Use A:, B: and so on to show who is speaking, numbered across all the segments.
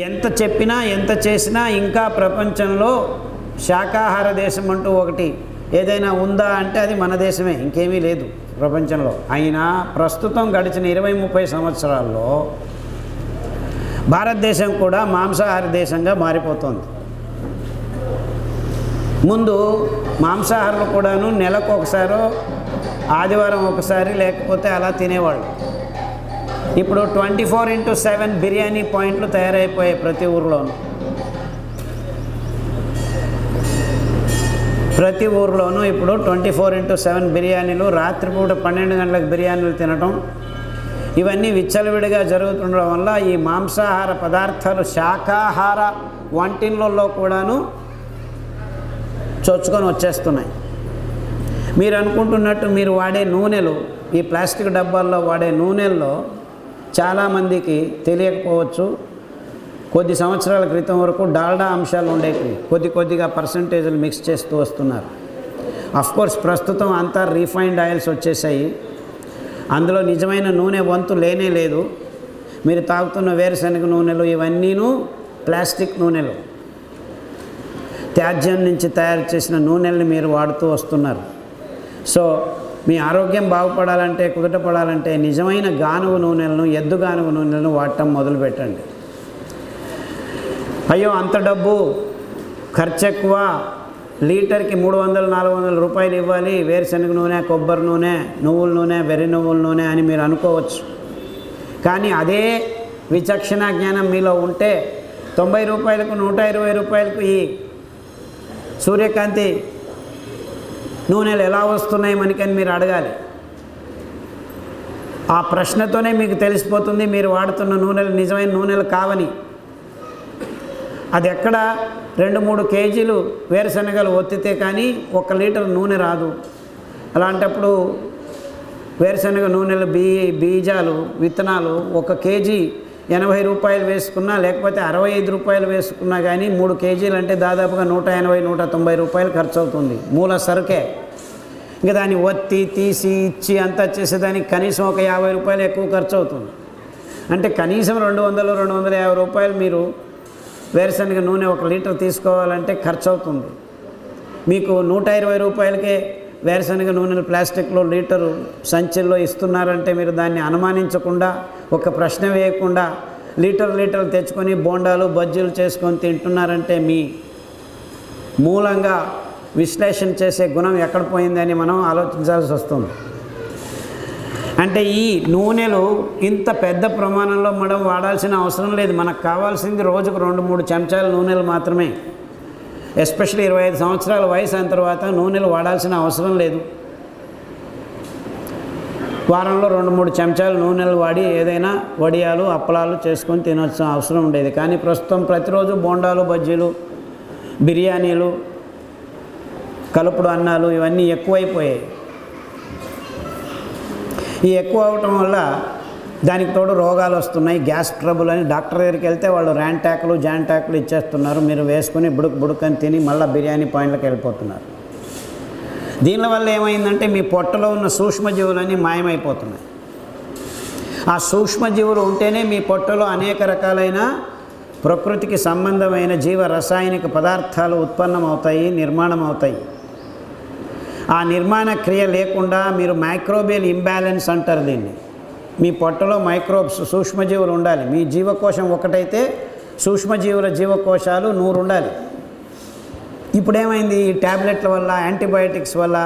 A: ఎంత చెప్పినా ఎంత చేసినా ఇంకా ప్రపంచంలో శాకాహార దేశం అంటూ ఒకటి ఏదైనా ఉందా అంటే అది మన దేశమే ఇంకేమీ లేదు ప్రపంచంలో. అయినా ప్రస్తుతం గడిచిన ఇరవై ముప్పై సంవత్సరాల్లో భారతదేశం కూడా మాంసాహార దేశంగా మారిపోతుంది. ముందు మాంసాహారులు కూడాను నెలకు ఒకసారో ఆదివారం ఒకసారి లేకపోతే అలా తినేవాళ్ళు. ఇప్పుడు twenty four into seven biryani పాయింట్లు తయారైపోయాయి ప్రతి ఊర్లోనూ. ప్రతి ఊర్లోనూ ఇప్పుడు ట్వంటీ ఫోర్ ఇంటూ సెవెన్ బిర్యానీలు రాత్రిపూట పన్నెండు గంటలకు బిర్యానీలు తినటం ఇవన్నీ విచ్చలవిడిగా జరుగుతుండడం వల్ల ఈ మాంసాహార పదార్థాలు శాకాహార వంటిల్లో కూడాను చొచ్చుకొని వచ్చేస్తున్నాయి. మీరు అనుకుంటున్నట్టు మీరు వాడే నూనెలు ఈ ప్లాస్టిక్ డబ్బాల్లో వాడే నూనెల్లో చాలామందికి తెలియకపోవచ్చు. కొద్ది సంవత్సరాల క్రితం వరకు డాల్డా అంశాలు ఉండేవి కొద్ది కొద్దిగా పర్సంటేజ్లు మిక్స్ చేస్తూ వస్తున్నారు. అఫ్కోర్స్ ప్రస్తుతం అంతా రీఫైన్డ్ ఆయిల్స్ వచ్చేసాయి. అందులో నిజమైన నూనె వంతు లేనే లేదు. మీరు తాగుతున్న వేరుశనగ నూనెలు ఇవన్నీను ప్లాస్టిక్ నూనెలు. త్యాజ్యం నుంచి తయారు చేసిన నూనెల్ని మీరు వాడుతూ వస్తున్నారు. సో మీ ఆరోగ్యం బాగుపడాలంటే కుదుటపడాలంటే నిజమైన గానుగు నూనెలను ఎద్దు గానుగు నూనెలను వాడటం మొదలు పెట్టండి అయ్యో అంత డబ్బు ఖర్చు ఎక్కువ లీటర్కి మూడు వందలు నాలుగు వందల రూపాయలు ఇవ్వాలి. వేరుశనగ నూనె కొబ్బరి నూనె నువ్వుల నూనె వెర్రి నువ్వుల నూనె అని మీరు అనుకోవచ్చు. కానీ అదే విచక్షణ జ్ఞానం మీలో ఉంటే తొంభై రూపాయలకు నూట ఇరవై రూపాయలకు ఈ సూర్యకాంతి నూనెలు ఎలా వస్తున్నాయి మనకని మీరు అడగాలి. ఆ ప్రశ్నతోనే మీకు తెలిసిపోతుంది మీరు వాడుతున్న నూనెలు నిజమైన నూనెలు కావని. అది ఎక్కడ రెండు మూడు కేజీలు వేరుశనగలు ఒత్తితే కానీ ఒక లీటర్ నూనె రాదు. అలాంటప్పుడు వేరుశనగ నూనెలు బీ బీజాలు విత్తనాలు ఒక కేజీ ఎనభై రూపాయలు వేసుకున్నా లేకపోతే అరవై ఐదు రూపాయలు వేసుకున్నా కానీ మూడు కేజీలు అంటే దాదాపుగా నూట ఎనభై నూట తొంభై రూపాయలు ఖర్చు అవుతుంది మూల సరుకే. ఇంకా దాన్ని ఒత్తి తీసి ఇచ్చి అంతా చేసేదానికి కనీసం ఒక యాభై రూపాయలు ఎక్కువ ఖర్చు అవుతుంది అంటే కనీసం రెండు వందలు రెండు వందల యాభై రూపాయలు మీరు వేరుశనగ నూనె ఒక లీటర్ తీసుకోవాలంటే ఖర్చు అవుతుంది మీకు నూట ఇరవై రూపాయలకే వేరుశనగ నూనెలు ప్లాస్టిక్లో లీటరు సంచుల్లో ఇస్తున్నారంటే మీరు దాన్ని అనుమానించకుండా ఒక ప్రశ్న వేయకుండా లీటర్ లీటర్లు తెచ్చుకొని బోండాలు బజ్జీలు చేసుకొని తింటున్నారంటే మీ మూలంగా విశ్లేషణ చేసే గుణం ఎక్కడ పోయిందని మనం ఆలోచించాల్సి వస్తుంది. అంటే ఈ నూనెలు ఇంత పెద్ద ప్రమాణంలో మనం వాడాల్సిన అవసరం లేదు. మనకు కావాల్సింది రోజుకు రెండు మూడు చెంచాల నూనెలు మాత్రమే. ఎస్పెషల్లీ ఇరవై ఐదు సంవత్సరాల వయసు అయిన తర్వాత నూనెలు వాడాల్సిన అవసరం లేదు. వారంలో రెండు మూడు చెంచాలు నూనెలు వాడి ఏదైనా వడియాలు అప్పలాలు చేసుకొని తినవలసిన అవసరం ఉండేది. కానీ ప్రస్తుతం ప్రతిరోజు బోండాలు బజ్జీలు బిర్యానీలు కలుపుడు అన్నాలు ఇవన్నీ ఎక్కువైపోయాయి. ఈ ఎక్కువ అవటం వల్ల దానికి తోడు రోగాలు వస్తున్నాయి గ్యాస్ ట్రబుల్ అని డాక్టర్ దగ్గరికి వెళ్తే వాళ్ళు ర్యాంటాక్లు జాంటాకులు ఇచ్చేస్తున్నారు. మీరు వేసుకుని బుడుక్ బుడుక్ అని తిని మళ్ళీ బిర్యానీ పాయింట్లకు వెళ్ళిపోతున్నారు. దీనివల్ల ఏమైందంటే మీ పొట్టలో ఉన్న సూక్ష్మజీవులన్నీ మాయమైపోతున్నాయి. ఆ సూక్ష్మజీవులు ఉంటేనే మీ పొట్టలో అనేక రకాలైన ప్రకృతికి సంబంధమైన జీవ రసాయనిక పదార్థాలు ఉత్పన్నమవుతాయి నిర్మాణం అవుతాయి ఆ నిర్మాణ క్రియ లేకుండా మీరు మైక్రోబియల్ ఇంబ్యాలెన్స్ అంటారు దీన్ని. మీ పొట్టలో మైక్రోబ్స్ సూక్ష్మజీవులు ఉండాలి. మీ జీవకోశం ఒకటైతే సూక్ష్మజీవుల జీవకోశాలు నూరు ఉండాలి ఇప్పుడు ఏమైంది ఈ ట్యాబ్లెట్ల వల్ల యాంటీబయాటిక్స్ వల్ల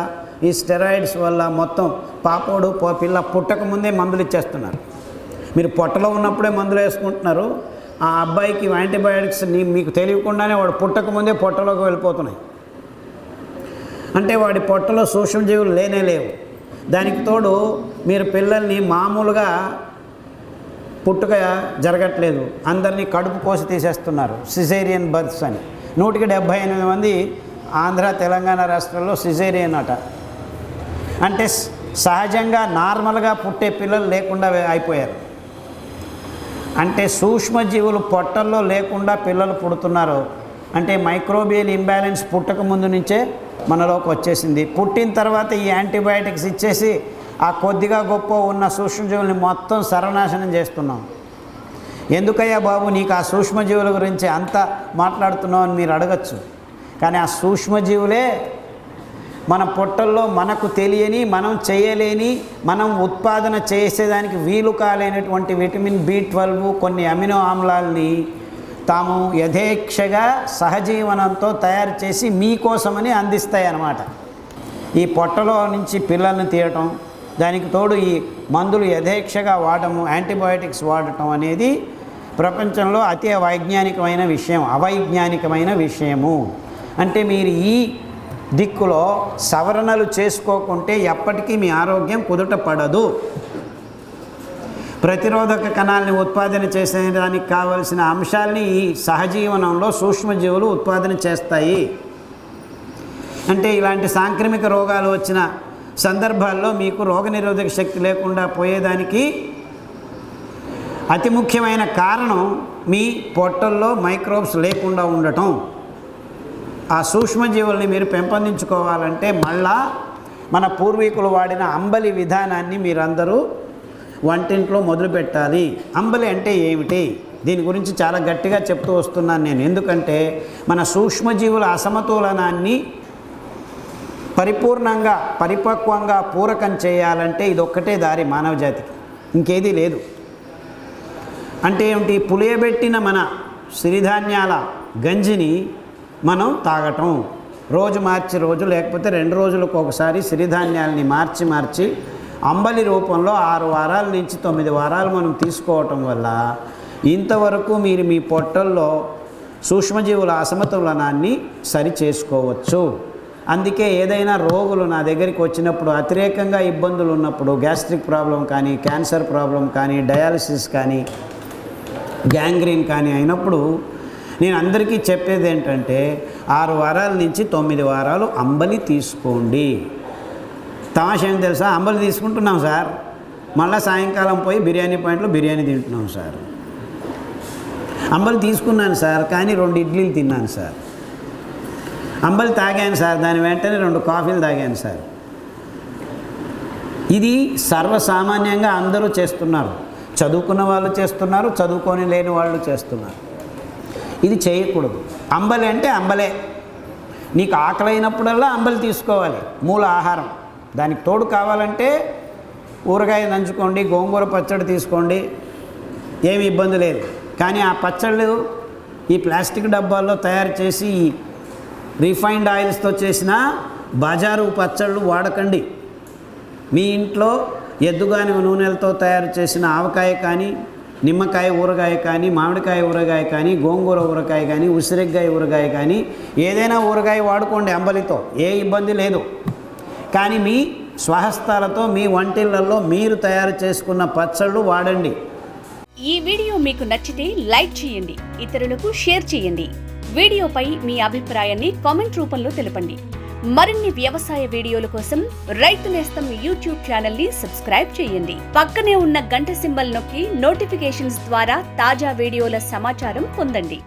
A: ఈ స్టెరాయిడ్స్ వల్ల మొత్తం పాపోడు పో పిల్ల పుట్టక ముందే మందులు ఇచ్చేస్తున్నారు. మీరు పొట్టలో ఉన్నప్పుడే మందులు వేసుకుంటున్నారు. ఆ అబ్బాయికి యాంటీబయాటిక్స్ మీకు తెలియకుండానే వాడు పుట్టక ముందే పొట్టలోకి వెళ్ళిపోతున్నాయి. అంటే వాడి పొట్టలో సూక్ష్మజీవులు లేనే లేవు. దానికి తోడు మీరు పిల్లల్ని మామూలుగా పుట్టుక జరగట్లేదు. అందరినీ కడుపు కోసి తీసేస్తున్నారు. సిజేరియన్ బర్త్స్ అని. నూటికి డెబ్భై ఎనిమిది మంది ఆంధ్ర తెలంగాణ రాష్ట్రాల్లో సిజేరియన్ అట. అంటే సహజంగా నార్మల్గా పుట్టే పిల్లలు లేకుండా అయిపోయారు. అంటే సూక్ష్మజీవులు పొట్టల్లో లేకుండా పిల్లలు పుడుతున్నారు. అంటే మైక్రోబియల్ ఇంబ్యాలెన్స్ పుట్టక ముందు నుంచే మనలోకి వచ్చేసింది. పుట్టిన తర్వాత ఈ యాంటీబయాటిక్స్ ఇచ్చేసి ఆ కొద్దిగా గొప్ప ఉన్న సూక్ష్మజీవుల్ని మొత్తం సర్వనాశనం చేస్తున్నాం. ఎందుకయ్యా బాబు నీకు ఆ సూక్ష్మజీవుల గురించి అంత మాట్లాడుతున్నావు అని మీరు అడగచ్చు. కానీ ఆ సూక్ష్మజీవులే మన పొట్టల్లో మనకు తెలియని మనం చేయలేని మనం ఉత్పాదన చేసేదానికి వీలు కాలేనటువంటి విటమిన్ బి ట్వెల్వ్ కొన్ని అమినో ఆమ్లాల్ని తాము యథేక్షగా సహజీవనంతో తయారు చేసి మీకోసమని అందిస్తాయి అన్నమాట ఈ పొట్టలో నుంచి పిల్లల్ని తీయటం దానికి తోడు ఈ మందులు యథేక్షగా వాడటము యాంటీబయాటిక్స్ వాడటం అనేది ప్రపంచంలో అతి వైజ్ఞానికమైన విషయం అవైజ్ఞానికమైన విషయము. అంటే మీరు ఈ దిక్కులో సవరణలు చేసుకోకుంటే ఎప్పటికీ మీ ఆరోగ్యం కుదుట పడదు. ప్రతిరోధక కణాలని ఉత్పాదన చేసేదానికి కావలసిన అంశాలని ఈ సహజీవనంలో సూక్ష్మజీవులు ఉత్పాదన చేస్తాయి. అంటే ఇలాంటి సాంక్రమిక రోగాలు వచ్చిన సందర్భాల్లో మీకు రోగనిరోధక శక్తి లేకుండా పోయేదానికి అతి ముఖ్యమైన కారణం మీ పొట్టల్లో మైక్రోబ్స్ లేకుండా ఉండటం. ఆ సూక్ష్మజీవుల్ని మీరు పెంపొందించుకోవాలంటే మళ్ళా మన పూర్వీకులు వాడిన అంబలి విధానాన్ని మీరందరూ వంటింట్లో మొదలు పెట్టాలి. అంబలి అంటే ఏమిటి? దీని గురించి చాలా గట్టిగా చెప్తూ వస్తున్నాను నేను. ఎందుకంటే మన సూక్ష్మజీవుల అసమతులనాన్ని పరిపూర్ణంగా పరిపక్వంగా పూరకం చేయాలంటే ఇది ఒక్కటే దారి మానవ జాతికి ఇంకేదీ లేదు. అంటే ఏమిటి? పులియబెట్టిన మన సిరిధాన్యాల గంజిని మనం తాగటం. రోజు మార్చి రోజు లేకపోతే రెండు రోజులకు ఒకసారి సిరిధాన్యాలని మార్చి మార్చి అంబలి రూపంలో ఆరు వారాల నుంచి తొమ్మిది వారాలు మనం తీసుకోవటం వల్ల ఇంతవరకు మీరు మీ పొట్టల్లో సూక్ష్మజీవుల అసమతులనాన్ని సరి చేసుకోవచ్చు అందుకే ఏదైనా రోగులు నా దగ్గరికి వచ్చినప్పుడు అతిరేకంగా ఇబ్బందులు ఉన్నప్పుడు గ్యాస్ట్రిక్ ప్రాబ్లం కానీ క్యాన్సర్ ప్రాబ్లం కానీ డయాలసిస్ కానీ గ్యాంగ్రీన్ కానీ అయినప్పుడు నేను అందరికీ చెప్పేది ఏంటంటే ఆరు వారాల నుంచి తొమ్మిది వారాలు అంబలి తీసుకోండి. తమాషా ఏం తెలుసా? అంబలి తీసుకుంటున్నాం సార్. మళ్ళీ సాయంకాలం పోయి బిర్యానీ పాయింట్లో బిర్యానీ తింటున్నాం సార్. అంబలి తీసుకున్నాను సార్ కానీ రెండు ఇడ్లీలు తిన్నాను సార్. అంబలి తాగాను సార్ దాని వెంటనే రెండు కాఫీలు తాగాను సార్. ఇది సర్వసామాన్యంగా అందరూ చేస్తున్నారు. చదువుకున్న వాళ్ళు చేస్తున్నారు చదువుకొని లేని వాళ్ళు చేస్తున్నారు. ఇది చేయకూడదు. అంబలి అంటే అంబలే. నీకు ఆకలైనప్పుడల్లా అంబలి తీసుకోవాలి. మూల ఆహారం. దానికి తోడు కావాలంటే ఊరగాయ నంచుకోండి గోంగూర పచ్చడి తీసుకోండి ఏమి ఇబ్బంది లేదు. కానీ ఆ పచ్చళ్ళు ఈ ప్లాస్టిక్ డబ్బాల్లో తయారు చేసి రిఫైన్డ్ ఆయిల్స్తో చేసిన బజారు పచ్చళ్ళు వాడకండి. మీ ఇంట్లో ఎద్దుగాని నూనెలతో తయారు చేసిన ఆవకాయ కానీ నిమ్మకాయ ఊరగాయ కానీ మామిడికాయ ఊరగాయ కానీ గోంగూర ఊరగాయ కానీ ఉసిరికాయ ఊరగాయ కానీ ఏదైనా ఊరగాయ వాడుకోండి అంబలితో ఏ ఇబ్బంది లేదు. కానీ మీ స్వహస్తాలతో మీ వంటిళ్ళలో మీరు తయారు చేసుకున్న పచ్చళ్ళు వాడండి.
B: ఈ వీడియో మీకు నచ్చితే లైక్ చేయండి ఇతరులకు షేర్ చేయండి. వీడియోపై మీ అభిప్రాయాన్ని కామెంట్ రూపంలో తెలపండి. మరిన్ని వ్యవసాయ వీడియోల కోసం రైతు నేస్తం యూట్యూబ్ ఛానల్ని సబ్స్క్రైబ్ చేయండి. పక్కనే ఉన్న గంట సింబల్ నొక్కి నోటిఫికేషన్స్ ద్వారా తాజా వీడియోల సమాచారం పొందండి.